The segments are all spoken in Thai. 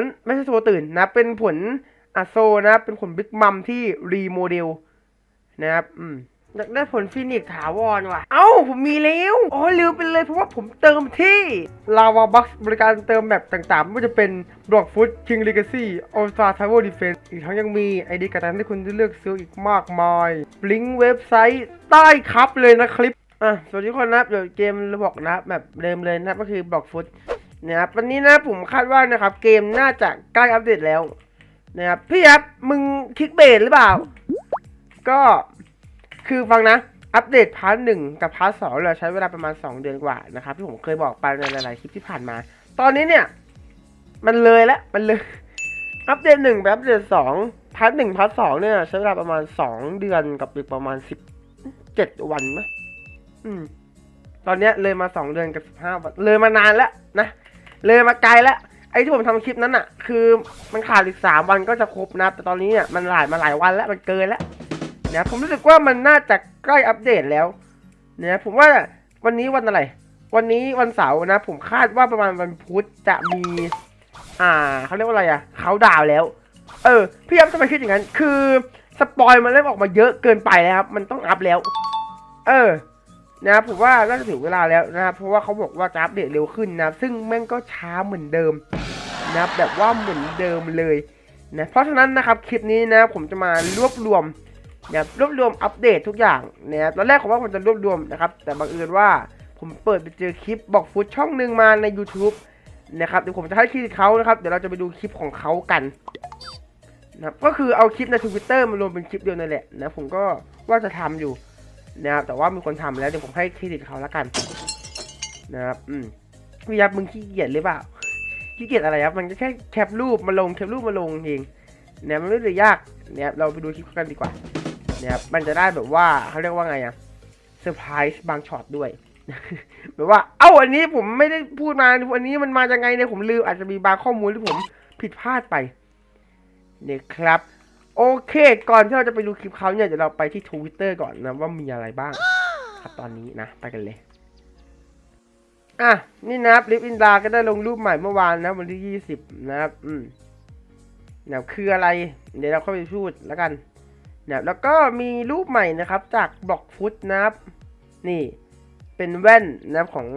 ลไม่ใช่โซตื่นนะเป็นผลอโซนะเป็นผลบิ๊กมัมที่รีโมเดลนะครับอืมอยากได้ผลฟินิกซ์ถาวรว่ะ เอ้า ผมมีแล้วอ๋อลืมไปเลยเพราะว่าผมเติมที่ลาวาบัคบริการเติมแบบต่างๆ ไม่ว่าจะเป็นบล็อกฟุตคิงเลกาซี่ออลสตาร์ทาวเวอร์ดีเฟนอีกทั้งยังมีไอเดียการ์ดที่คุณได้เลือกซื้ออีกมากมายลิงก์เว็บไซต์ใต้ครับเลยนะคลิป อะ สวัสดีคนนะครับเดี๋ยวเกมระบอกนะแบบเดิมเลยนะก็คือบล็อกฟุต นะครับวันนี้นะผมคาดว่านะครับ เกมน่าจะใกล้อัปเดตแล้วนะครับพี่ครับมึงคลิกเบสหรือเปล่า ก็คือฟังนะ อัปเดตพาร์ทหนึ่งกับพาร์ทสองเราใช้เวลาประมาณ 2 เดือนกว่านะครับที่ผมเคยบอกไปในหลาย ๆ คลิปที่ผ่านมา ตอนนี้เนี่ย มันเลยแล้วมันเลย อัปเดตหนึ่งไปอัปเดตสองพาร์ทหนึ่งพาร์ทสองเนี่ยใช้เวลาประมาณ 2 เดือนกับอีกประมาณ 17 วันมั้ยอืมตอนเนี้ยเลยมา 2 เดือนกับ 15 วันเลยมานานแล้วนะ เลยมาไกลแล้วไอ้ที่ผมทำคลิปนั้นอะคือมันขาดอีก3วันก็จะครบนะแต่ตอนนี้เนี่ยมันหลายมาหลายวันแล้วมันเกินแล้วเนะผมรู้สึกว่ามันน่าจะใกล้อัปเดตแล้ว เนะผมว่าวันนี้วันอะไร วันนี้วันเสาร์นะ ผมคาดว่าประมาณวันพุธจะมี อ่าเขาเรียกว่าอะไรอะเขาดาวแล้ว เออพี่ยับทำไมคิดอย่างนั้น คือสปอยมันเริ่มออกมาเยอะเกินไปแล้วครับมันต้องอัพแล้ว เออ นะครับผมว่าน่าจะถึงเวลาแล้วนะครับเพราะว่าเขาบอกว่าจะอัปเดตเร็วขึ้นนะซึ่งแม่งก็ช้าเหมือนเดิมนะครับแบบว่าเหมือนเดิมเลยนะเพราะฉะนั้นนะครับคลิปนี้นะผมจะมารวบรวมนะครับรวบรวมอัปเดตทุกอย่างนะครับตอนแรกผมว่าผมจะรวบรวมนะครับแต่บังเอิญว่าผมเปิดไปเจอคลิปบอกฟุตช่องหนึ่งมาใน YouTube นะครับเดี๋ยวผมจะให้คลิปเขานะครับเดี๋ยวเราจะไปดูคลิปของเขากันนะก็คือเอาคลิปในทวิตเตอร์มารวมเป็นคลิปเดียวนั่นแหละนะผมก็ว่าจะทำอยู่ นะครับแต่ว่ามีคนทำแล้วเดี๋ยวผมให้เครดิตเขาแล้วกันนะครับอืมพี่ยับมึงขี้เกียจหรือเปล่าขี้เกียจอะไรครับมันก็แค่แคปรูปมาลงแคปรูปมาลงเองเนี่ยมันไม่ได้ยากเนี่ยเราไปดูคลิปกันดีกว่านะครับมันจะได้แบบว่าเขาเรียกว่าไงอะเซอร์ไพรส์บางช็อตด้วยแบบว่า เอ้าอันนี้ผมไม่ได้พูดมาอันนี้มันมายังไงเนี่ยผมลืมอาจจะมีบางข้อมูลที่ผมผิดพลาดไปเนี่ยครับ โอเค ก่อนที่เราจะไปดูคลิปเขาเนี่ยเดี๋ยวเราไปที่ทวิตเตอร์ก่อนนะว่ามีอะไรบ้าง ครับตอนนี้นะ ไปกันเลยอะนี่นะครับลิฟอินดาก็ได้ลงรูปใหม่เมื่อวานนะ วันที่ยี่สิบนะครับ อืมเนี่ยคืออะไร เดี๋ยวเราเข้าไปพูดแล้วกันนะครับแล้วก็มีรูปใหม่นะครับ จากบล็อกฟุตนะครับ นี่ เป็นแว่นนะครับของ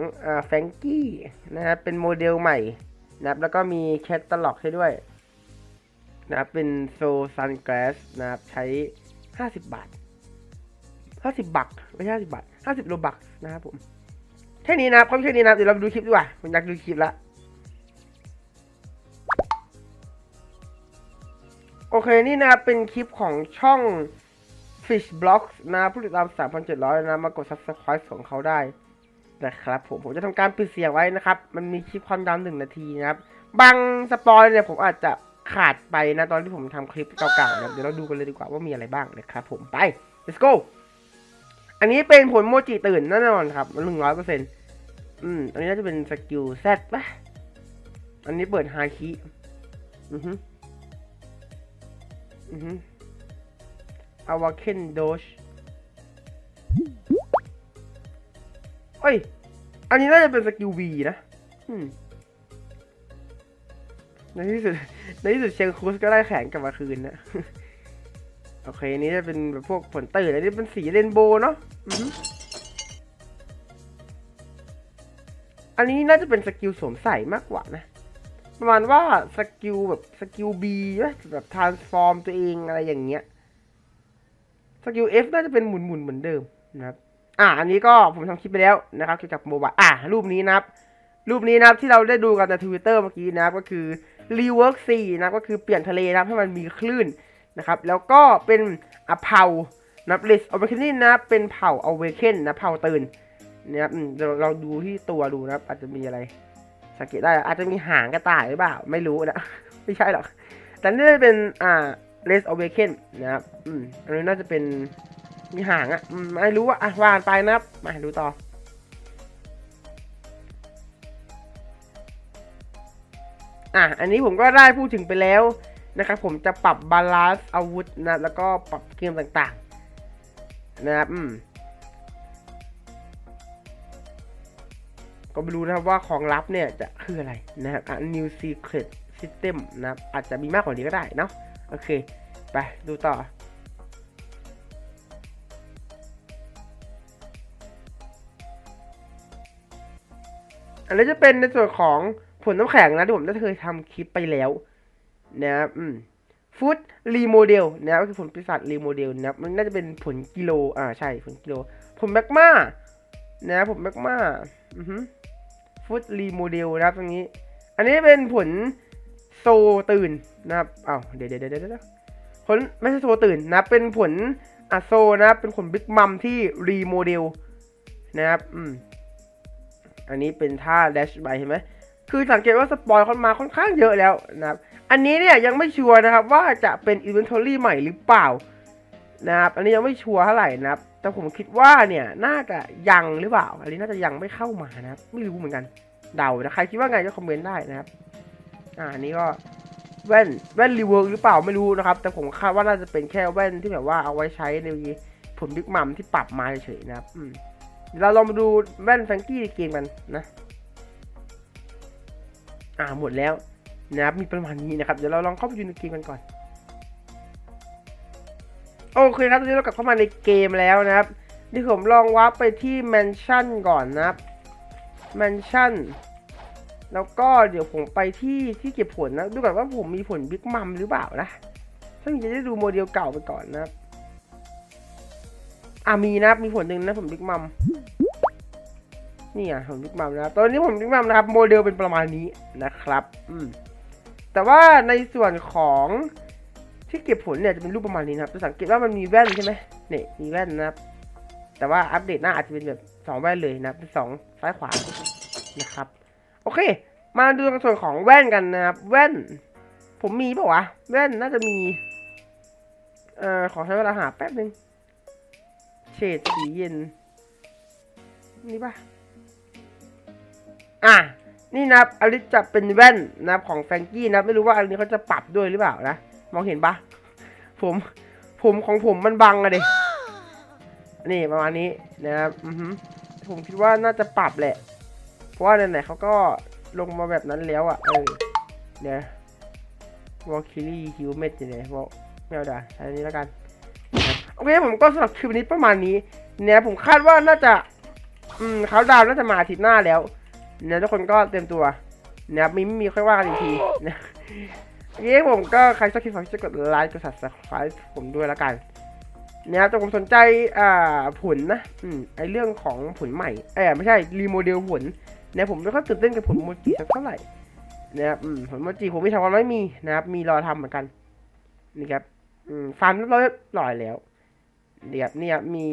แฟงกี้นะครับเป็นโมเดลใหม่นะครับ แล้วก็มีแคตตาล็อกให้ด้วย นะครับเป็นโซซันกลาสนะครับใช้ 50 บาท 50 บักไม่ใช่50 บาท 50โลบักนะครับผมแค่นี้นะครับเขาแค่นี้นะครับเดี๋ยวเราไปดูคลิปดีกว่าผมอยากดูคลิปละโอเคนี่นะครับเป็นคลิปของช่อง Fish Blocks นะผู้ติดตาม 3,700 นะ มากด Subscribe ของเขาได้นะครับผมผมจะทำการปิดเสียงไว้นะครับ มันมีคลิปความยาวหนึ่งนาทีนะครับ บางสปอยเนี่ยผมอาจจะ ขาดไปนะตอนที่ผมทำคลิปเก่าๆนะเดี๋ยวเราดูกันเลยดีกว่าว่ามีอะไรบ้างนะครับผมไป let's go อันนี้เป็นผลโมจิตื่นแน่นอนครับหนึ่งร้อยเปอร์เซ็นต์อืมอันนี้น่าจะเป็นสกิลแซดปะอันนี้เปิดฮาคิอือฮึอือฮึอาวาเคนโดชเอ้ย อันนี้น่าจะเป็นสกิลวีนะ อืม ในที่สุดในที่สุดเชียงคูสก็ได้แขนกลับมาคืนนะโอเคอันนี้จะเป็นแบบพวกผลตื่นอันนี้เป็นสีเรนโบว์เนาะอันนี้น่าจะเป็นสกิลสวมใส่มากกว่านะ ประมาณว่าสกิลแบบสกิลบีแบบทรานส์ฟอร์มตัวเองอะไรอย่างเงี้ยสกิล F น่าจะเป็นหมุนหมุนๆเหมือนเดิมนะครับ อ่า อันนี้ก็ผมทำคลิปไปแล้วนะครับเกี่ยวกับโมบายอ่ารูปนี้นะครับ รูปนี้นะครับที่เราได้ดูกันในทวิตเตอร์เมื่อกี้นะครับก็คือ rework 4นะครับก็คือเปลี่ยนทะเลนะให้มันมีคลื่นนะครับ แล้วก็เป็นอเผานับ list awakening นะเป็นเผ่า awaken นะเผ่าตื่นนะครับเดี๋ยเราดูที่ตัวดูนะอาจจะมีอะไร สังเกตได้อาจจะมีหางกระต่ายหรือเปล่า ไม่รู้นะ ไม่ใช่หรอก แต่นี่จะเป็นอ่า Race Awaken นะครับอืมอันนี้น่าจะเป็นมีหางอะมไม่รู้ว่าอะวานไปนะครับมาดูต่อ อะอันนี้ผมก็ได้พูดถึงไปแล้วนะครับผมจะปรับบาลานซ์อาวุธนะแล้วก็ปรับเกมต่างๆ นะครับอืมก็ไม่รู้นะครับว่าของลับเนี่ยจะคืออะไรนะครับ New Secret ซิสเต็มนะครับอาจจะมีมากกว่านี้ก็ได้เนาะโอเค ไปดูต่ออันนี้จะเป็นในส่วนของ ผลน้ำแข็งนะที่ผมได้เคยทำคลิปไปแล้วนะครับอืมฟูดรีโมเดลนะครับก็คือผลปีศาจรีโมเดลนะครับมันน่าจะเป็นผลกิโล อ่าใช่ผลกิโล ผลแมกมานะครับผลแมกมาอือฮึฟูดรีโมเดลนะครับตรงนี้ อันนี้เป็นผลโซตื่นนะครับอ้าวเดี๋ยวเดี๋ยวเดี๋ยวเดี๋ยวผลไม่ใช่โซตื่นนะเป็นผลอะโซนะครับเป็นผลบิ๊กมัมที่รีโมเดลนะครับอืมอันนี้เป็นท่า dash by เห็นไหม คือสังเกตว่าสปอยเขามาค่อนข้างเยอะแล้วนะครับ อันนี้เนี่ยยังไม่ชัวร์นะครับว่าจะเป็น inventory ใหม่หรือเปล่านะครับอันนี้ยังไม่ชัวร์เท่าไหร่นะครับ แต่ผมคิดว่าเนี่ยน่าจะยังหรือเปล่า อันนี้น่าจะยังไม่เข้ามานะครับ ไม่รู้เหมือนกัน เดานะใครคิดว่าไงก็คอมเมนต์ได้นะครับ อ่าอันนี้ก็แว่นแว่นรีเวิร์หรือเปล่าไม่รู้นะครับ แต่ผมคาดว่าน่าจะเป็นแค่แว่นที่แบบว่าเอาไว้ใช้ในผลบิ๊กมัมที่ปรับมาเฉยๆนะครับ อืมเดี๋ยวเราลองมาดูแว่นแฟรงกี้เกมกันนะ อ่าหมดแล้วนะครับมีประมาณนี้นะครับเดี๋ยวเราลองเข้าไปดูในเกมกันก่อนโอเคครับตอนนี้เรากลับเข้ามาในเกมแล้วนะครับนี่ผมลองวาร์ปไปที่แมนชั่นก่อนนะครับแมนชั่นแล้วก็เดี๋ยวผมไปที่ที่เก็บผลนะ ดูก่อนว่าผมมีผลบิ๊กมัมหรือเปล่านะถ้ามีจะได้ดูโมเดลเก่าไปก่อนนะครับอ่ามีนะครับมีผลหนึ่งนะผมบิ๊กมัม นี่อะผมบิ๊กมัมนะครับตอนนี้ผมบิ๊กมัมนะครับ โมเดลเป็นประมาณนี้นะครับอืมแต่ว่าในส่วนของที่เก็บผลเนี่ยจะเป็นรูปประมาณนี้นะครับจะสังเกตว่ามันมีแว่นใช่ไหมเนี่ยมีแว่นนะครับ แต่ว่าอัปเดตหน้าอาจจะเป็นแบบสองแว่นเลยนะเป็นสองซ้ายขวานะครับ โอเค มาดูในส่วนของแว่นกันนะครับ แว่น ผมมีเปล่าวะแว่นน่าจะมี เอ่อขอใช้เวลาหาแป๊บนึงเฉดสีเย็นนี่ปะ อะนี่นะอันนี้จะเป็นแว่นนะของแฟรงกี้นะไม่รู้ว่าอันนี้เขาจะปรับด้วยหรือเปล่านะมองเห็นปะผมผมของผมมันบังอะเด็นี่ประมาณนี้นะครับอือฮึผมคิดว่าน่าจะปรับแหละ เพราะว่าไหนๆเขาก็ลงมาแบบนั้นแล้วอะเออเดี๋ยวอลคิลี่ฮิวเมดอยู่ไหนวอลไม่เอาด่าใช้อันนี้แล้วกัน โอเคผมก็สำหรับคลิปนี้ประมาณนี้เนี่ยผมคาดว่าน่าจะ อืมเขาดาวน่าจะมาอาทิตย์หน้าแล้ว นี่ยทุกคนก็เตรียมตัวนะครับมีไม่มีค่อยว่ากันอีกทีนะโอเคผมก็ใครชอบคลิปฝากช่วยกดไลค์กด subscribe ผมด้วยละกันนะครับแต่ผมสนใจอ่าผลนะอืมไอเรื่องของผลใหม่เออไม่ใช่รีโมเดลผลเนี่ยผมไม่ค่อยตื่นเต้นกับผลโมจิสักเท่าไหร่นะครับอืมผลโมจิผมไม่ทำวันไม่มีนะครับมีรอทำเหมือนกันนี่ครับอืมฟาร์มเรียบร้อยแล้วเดี๋ยวเนี่ยมี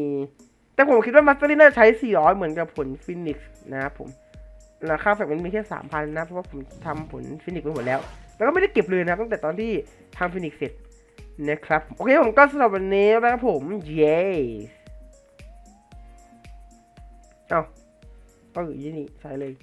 แต่ผมคิดว่ามาสเตอร์ลิน่าจะใช้ 400 เหมือนกับผลฟินิกส์นะครับผม ราคาแฟกมันมีแค่สามพันนะ เพราะว่าผมทำผลฟินิกส์ไปหมดแล้ว แล้วก็ไม่ได้เก็บเลยนะตั้งแต่ตอนที่ทำฟินิกส์เสร็จนะครับ โอเคผมก็สำหรับวันนี้นะครับผม เย้เอ้าก็อยู่ที่นี่ใช้เลย